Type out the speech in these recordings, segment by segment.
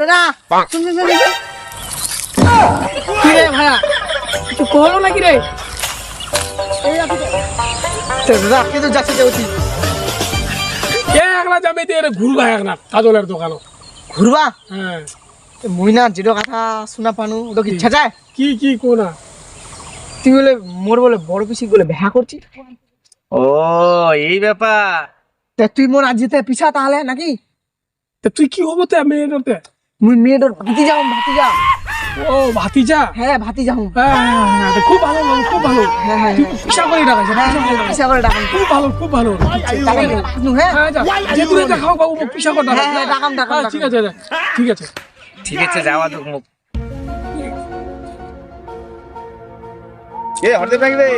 দাদা। কি রে কিছু নাকি রে? দাদা যাচ্ছে একলা যাবে দিয়ে রে ঘুরবা একলা কাজলের দোকান। ঘুরবা? হ্যাঁ। মুই যেটা কথা শোনা পানু ওটা কি ইচ্ছা যায়? কি কি কোনা? তুই বলে মোর বলে বড় পিসি বলে ভ্যা করছি ও এই ব্যাপার। তা তুই মোর আজ যেতে পিছা তাহলে নাকি? তা তুই কি হব তে মেয়েটাতে মুই মেয়েটার ভাতি যাও ভাতি ও ভাতিজা? হ্যাঁ ভাতি যাও হ্যাঁ হ্যাঁ, হ্যাঁ, খুব ভালো খুব ভালো। হ্যাঁ হ্যাঁ পিসা করে ডাকাছে করে ডাকাম খুব ভালো খুব ভালো। হ্যাঁ। যে দূরে দেখাও বাবু মোক পিসা করে ডাকাছে ডাকাম, ডাকাম, ঠিক আছে ঠিক আছে। ঠিক আছে যাওয়া তো মুখ। এ হরদে ব্যাগ রে?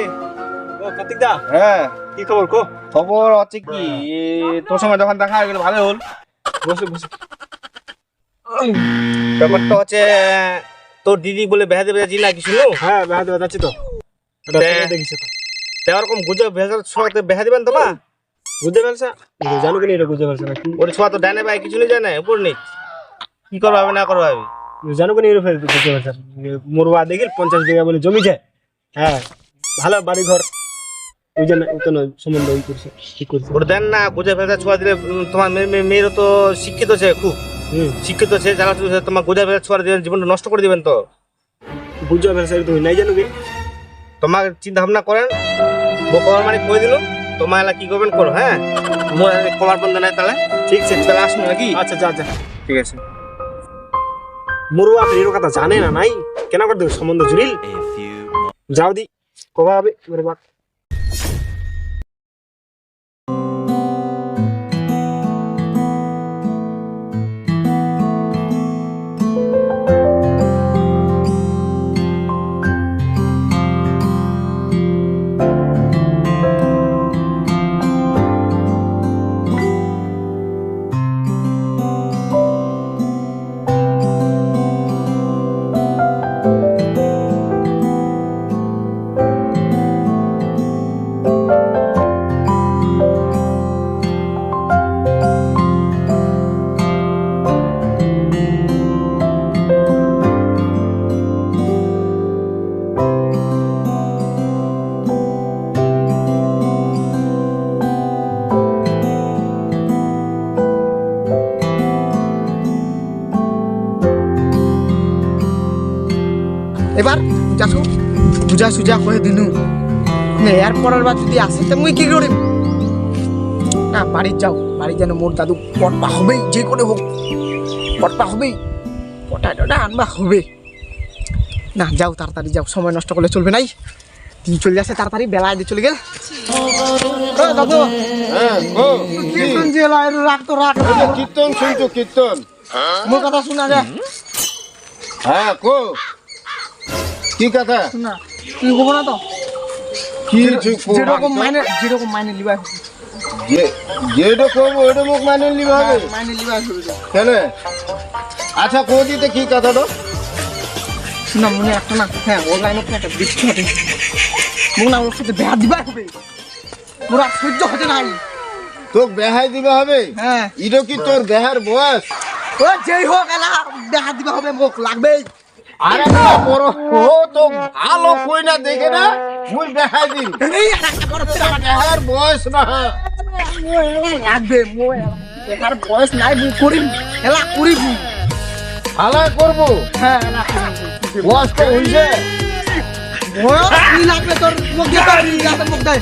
ও কার্তিক দা। হ্যাঁ। কি খবর কো? খবর হচ্ছে কি? তোর সময় যখন দেখা হয়ে গেল ভালো হল। বসে বসে। ব্যাপারটা হচ্ছে তোর দিদি বলে বেহা দেবে জিলা কি শুনো হ্যাঁ বেহা দেওয়া যাচ্ছে তো। এটা দে। ফোনে দেখিছে তো ওরকম গুজব ভেজাল ছোঁয়াতে বেহা দিবেন তো মা বুঝতে পারছা জানো কি এটা বুঝতে পারছে না ওর ছোঁয়া তো ডানে ভাই কিছু নেই জানে উপর নিচ। কি করবা না করবা জানো কি এটা বুঝতে পারছে মোরবা দেখিল পঞ্চাশ বিঘা বলে জমি যায়। হ্যাঁ ভালো বাড়ি ঘর ওই জন্য তো সম্বন্ধ ওই করছে। ঠিক করছে? ওর দেন না গুজব ভেজাল ছোঁয়া দিলে তোমার মেয়ে মেয়ে- মেয়েরও তো শিক্ষিত আছে খুব। শিক্ষিত আছে যারা তোমার গুজব ভেজাল ছোঁয়া দিবেন জীবনটা নষ্ট করে দিবেন তো? বুঝতে পারছে তো নাই জানো কি? তোমার চিন্তা ভাবনা করেন বোকার মানে কই দিল? তোমার এলা কি করবেন করো হ্যাঁ? মোর কমার বন্ধ নাই তাহলে? ঠিক আছে তাহলে আসুন নাকি? আচ্ছা যা যা। ঠিক আছে। মোরবা এর কথা জানে না নাই? কেন করে দেবে সম্বন্ধ জুড়িল যাও দি কবা হবে মোর বাপ। এবার যাসু বুঝা সুজা কয়ে দিনু। না এর পরের বার যদি আসে তো মুই কি করিম? না বাড়ি যাও। বাড়ি যেন মোর দাদু পটপা হবেই যে করে হোক। পটপা হবেই। পটা টটা আনবা হবে। না যাও তাড়াতাড়ি যাও। সময় নষ্ট করলে চলবে নাই। তুই চলে আসে তাড়াতাড়ি বেলায় দিয়ে চলে গেল দাদু। হ্যাঁ কীর্তন যে রাখ তো রাখ কীর্তন শুনছো কীর্তন? মোর কথা শোনা যা হ্যাঁ কো। কি কথা শোনা তুই হব না তো। কি? যেরকম মাইনে যেরকম মাইনে হবে। যে- ওটা মুখ মানে নিবে হবে। মাইনে লিবাই হবে। কেন? আচ্ছা কো দিতে কি কথাটা শোনা মনে একটা না হ্যাঁ অনলাইনে একটা বৃষ্টি হবে মনে ওর সাথে বেহা দিবাই হবে। পুরা সহ্য হতে নাই। তোক বেহাই দিবে হবে? হ্যাঁ। এটা কি তোর বেহার বয়স? ও যেই হোক এলা বেহা দিবা হবে মোক লাগবেই। আরে না বড় ও তো ভালো কই না দেখে না মুই বেহাই দিন একটা বেহার বয়স না। লাগবে বয়স নাই করিম এলা করিম। হালা করব? হ্যাঁ বয়স তো হইছে। বয়স কি লাগবে তোর? দিয়ে দেয়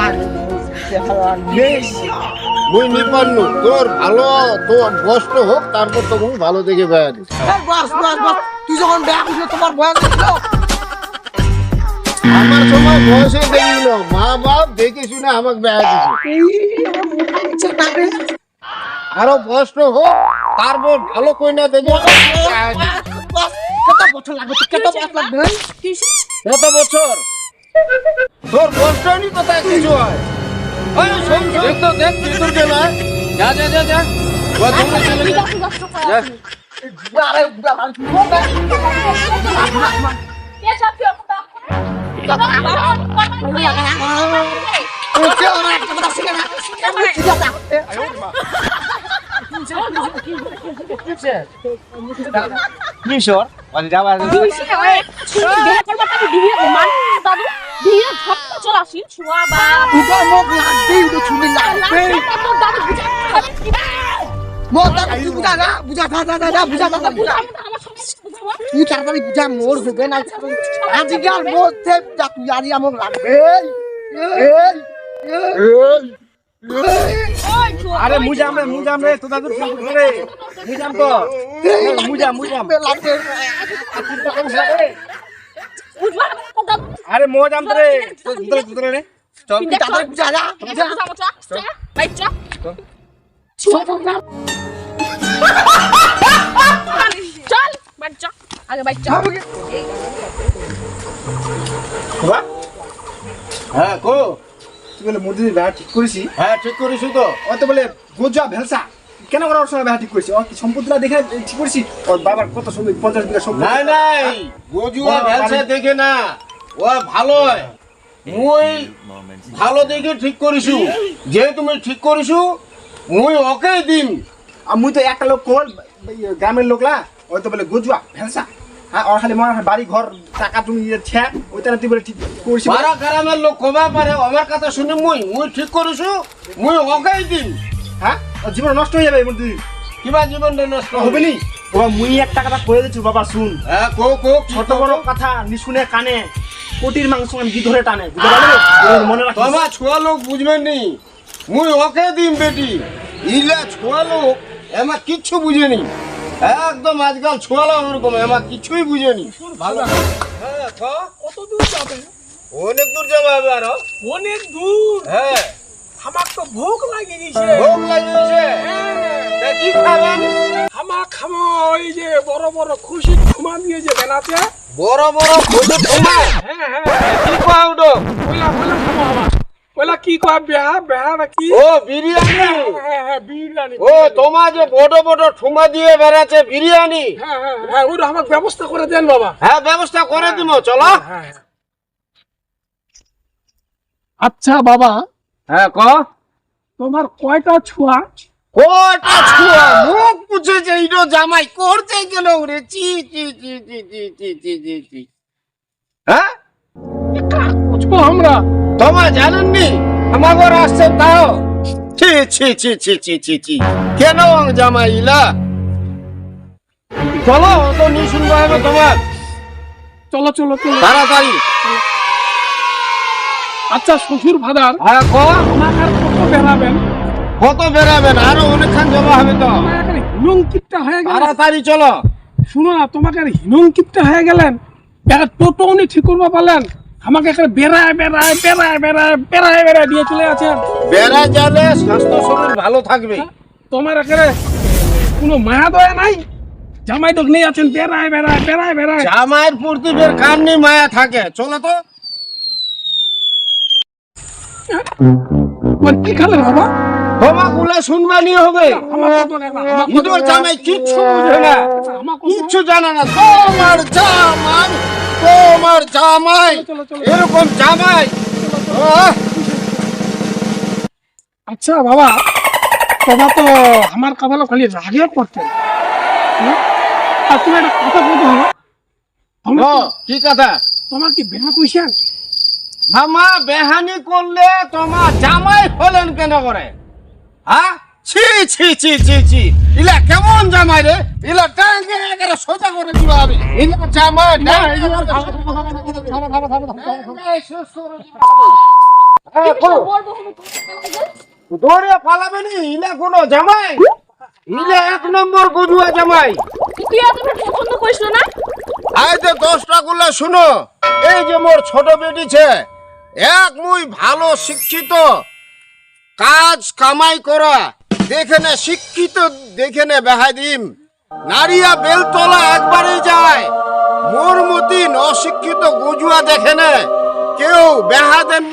লাগবে। মুই নিপান্নু তোর ভালো তোর তো হোক তারপর তো মুই ভালো দেখে বেহাই দিস বাস বাস বাস। তুই যখন তোমার বয়স ছিল আমার সময় বয়সে দেখিল মা বাপ দেখে শুনে আমাকে বেড়া আরও তো হোক তারপর ভালো কই না দেখে কত বছর লাগবে? কত বছর লাগবে? কত বছর? তোর নি কোথায় কিছু হয়। দেখ তো দেখ চিতুর গেলা যা যা যা মান দাদু বিয়ে ঝপটা চল আসি ছুয়া বা উঠা মোক লাগবে উঠে ছুরি লাগবে তোর দাদু বুঝা মোক দাদা তুই বুঝা না বুঝা দা দা দা বুঝা দা বুঝা তুই তাড়াতাড়ি বুঝা মোর হবে না আজকের মধ্যে যা তুই আরি আমাকে লাগবে এই এই আরে মুজাম রে মুজাম রে তো দাদুর ফোন করে মুজাম তো মুজাম মুজাম লাগবে দাদু আরে মো জাম তোরে তোরে রে চল তাড়াতাড়ি যা যা যা সমস্যা বাইট যা চল। চল। বাইট আগে বাইট বাবা। হ্যাঁ কো। তুই বলে মুদি রাত ঠিক করেছি। হ্যাঁ ঠিক করেছি তো। ও তো বলে গোজা ভেলসা। কেন করে ওর সঙ্গে ব্যাহ ঠিক করেছি? ও কি সম্পত্তিটা দেখে ঠিক করেছি? ওর বাবার কত সম্পত্তি পঞ্চাশ বিঘা সম্পত্তি? নাই নাই। গজুয়া ও, ভেলসা দেখে না। ও ভালো মুই ভালো দেখে ঠিক করিছু যে তুমি ঠিক করিছু মুই ওকে দিম। আর মুই তো একটা লোক কল গ্রামের লোকলা ওই তো বলে গোজুয়া ভেলসা হ্যাঁ ওর খালি মনে বাড়ি ঘর টাকা তুমি ইয়ে ছে ওইটা তুই বলে ঠিক করেছি পাড়া গ্রামের লোক কবা পারে আমার কথা শুনে মুই মুই ঠিক করিছু মুই ওকে দিম। হ্যাঁ? ওর জীবন নষ্ট হয়ে যাবে মধ্যে কিবা জীবনটা নষ্ট হবে? নি বাবা মুই একটা কথা কয়ে দিচ্ছি বাবা শুন। হ্যাঁ কো কো ছোট বড় কথা নিশুনে কানে কোটির মাংস আমি ধরে টানে মনে রাখিস। তোমার ছোয়া লোক বুঝবে নি। মুই ওকে দিম বেটি। ইলা ছোয়া লোক এমা কিচ্ছু বুঝেনি। একদম আজকাল ছোয়া লোক ওরকম এমা কিছুই বুঝেনি। ভালো হ্যাঁ? কত দূর যাবে? অনেক দূর যাবে আরও অনেক দূর? হ্যাঁ। আমার তো ভোগ লাগে গেছে ভোগ ওই যে বড় বড় খুশি ঠুমা দিয়ে যে বেলাতে বড় বড় খুঁজে তোমার হ্যাঁ হ্যাঁ কি খাও তো ওইলা ওইলা খামো আমার ওইলা কি কয়? বেহা বেহা নাকি ও বিরিয়ানি। হ্যাঁ হ্যাঁ বিরিয়ানি। ও তোমার যে বড় বড় ঠুমা দিয়ে বেড়াচ্ছে বিরিয়ানি। হ্যাঁ হ্যাঁ হ্যাঁ ওইটা আমাকে ব্যবস্থা করে দেন বাবা। হ্যাঁ ব্যবস্থা করে দিব চলো। আচ্ছা বাবা হ্যাঁ ক? তোমার কয়টা ছুয়া? কটা ছুয়া মুখ পুছেছে ইটো জামাই করতে গেল রে চি চি চি চি চি চি চি চি চি। হ্যাঁ? বুঝব আমরা। জানেননি? আসছে তাও ছি ছি ছি ছি ছি ছি ছি। কেন জামাই ইলা? চলো তো নি শুনব হবে তোমার। চলো চলো চলো। তাড়াতাড়ি। আচ্ছা শ্বশুর ভাদার হ্যাঁ ক আমাকে আর কত বেড়াবেন? কত বেরাবেন? আরও অনেকক্ষণ জমা হবে তো। হিনঙ্কিপটা হয়ে গেল। তাড়াতাড়ি চলো। শুনো না তোমাকে হিনঙ্কিপটা হয়ে গেলেন। একটা টোটো উনি ঠিক করব পারলেন আমাকে এখানে বেড়ায় বেড়ায় বেড়ায় বেড়ায় বেড়ায় বেড়ায় দিয়ে চলে আছেন বেড়া গেলে স্বাস্থ্য শরীর ভালো থাকবে। তোমার এখানে কোনো মায়া দয়া নাই? জামাই তো নিয়ে আছেন বেড়ায় বেড়ায় বেড়ায় বেড়ায়। জামাইয়ের প্রতি বের কান্নি মায়া থাকে? চলো তো। বল, কি খালে বাবা? শুনবানি হবে। ইদোর? জামাই কিচ্ছু বুঝে না। কিচ্ছু জানে না। তোমার জামাই তোমার জামাই। এরকম জামাই। আচ্ছা বাবা বাবা তো আমার কথা খালি রাগে করতেন হ্যাঁ? আর তুমি একটা কথা বলতে হবে। কি কথা? তোমার কি বেহা কইছেন? আমা বেহানি করলে তোমার জামাই হলেন কেন করে? হ্যাঁ? ছি ছি ছি ছি ছি। ইলা কেমন জামাই রে? ইলা টাঙ্গে একেবারে সোজা করে দিবা হবে ইলা জামাই না হ্যাঁ, কো। দৌড়ে পালাবে নি ইলা কোনো জামাই? ইলা এক নম্বর গজুয়া জামাই। তুই এত পছন্দ করিস না আই যে দশটা গুলা শুনো। এই যে মোর ছোট বেটি ছে এক মুই ভালো শিক্ষিত কাজ কামাই করা। দেখে নে শিক্ষিত, দেখে নে বেহাই দিম নারিয়া বেলতলা একবারে যায়। মোর মতিন অশিক্ষিত গুজুয়া দেখে নে। কেউ বেহা দেন